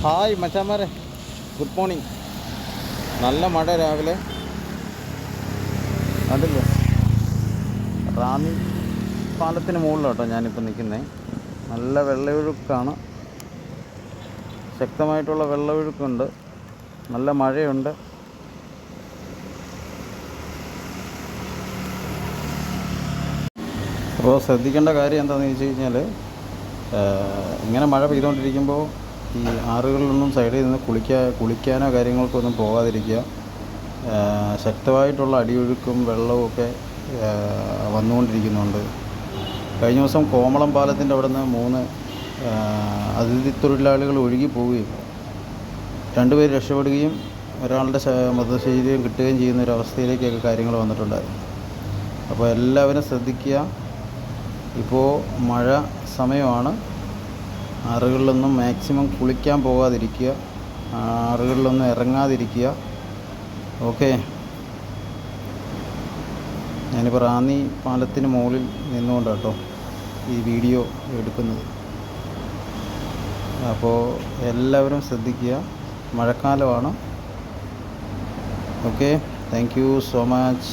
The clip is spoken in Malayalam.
ഹായ് മച്ചാമാരെ. Good morning. നല്ല മഴ രാവിലെ. കണ്ടില്ലേ? റാന്നി പാലത്തിന് മുകളിലോട്ടോ ഞാനിപ്പോൾ നിൽക്കുന്നത് നല്ല വെള്ളയൊഴുക്കാണ്. ശക്തമായിട്ടുള്ള വെള്ളമൊഴുക്കുണ്ട് നല്ല മഴയുണ്ട്. അപ്പോൾ ശ്രദ്ധിക്കേണ്ട കാര്യം എന്താണെന്ന് ചോദിച്ചു കഴിഞ്ഞാൽ ഇങ്ങനെ മഴ പെയ്തുകൊണ്ടിരിക്കുമ്പോൾ ഈ ആറുകളിലൊന്നും സൈഡിൽ നിന്ന് കുളിക്കാ കുളിക്കാനോ കാര്യങ്ങൾക്കോ ഒന്നും പോകാതിരിക്കുക ശക്തമായിട്ടുള്ള അടിയൊഴുക്കും വെള്ളവും ഒക്കെ വന്നുകൊണ്ടിരിക്കുന്നുണ്ട്. കഴിഞ്ഞ ദിവസം കോമളം പാലത്തിന്റെ അവിടെ നിന്ന് മൂന്ന് അതിഥി തൊഴിലാളികൾ ഒഴുകി പോവുകയും രണ്ടുപേർ രക്ഷപ്പെടുകയും ഒരാളുടെ മൃതശരീരം കിട്ടുകയും ചെയ്യുന്ന ഒരു അവസ്ഥയിലേക്കൊക്കെ കാര്യങ്ങൾ വന്നിട്ടുണ്ടായിരുന്നു. അപ്പോൾ എല്ലാവരും ശ്രദ്ധിക്കുക. ഇപ്പോൾ മഴ സമയമാണ്. ആറുകളിലൊന്നും മാക്സിമം കുളിക്കാൻ പോകാതിരിക്കുക. ആറുകളിലൊന്നും ഇറങ്ങാതിരിക്കുക. ഓക്കെ. ഞാനിപ്പോൾ റാന്നി പാലത്തിന് മുകളിൽ നിന്നുകൊണ്ട് കേട്ടോ ഈ വീഡിയോ എടുക്കുന്നത്. അപ്പോൾ എല്ലാവരും ശ്രദ്ധിക്കുക. മഴക്കാലമാണ്. Okay. Thank you so much.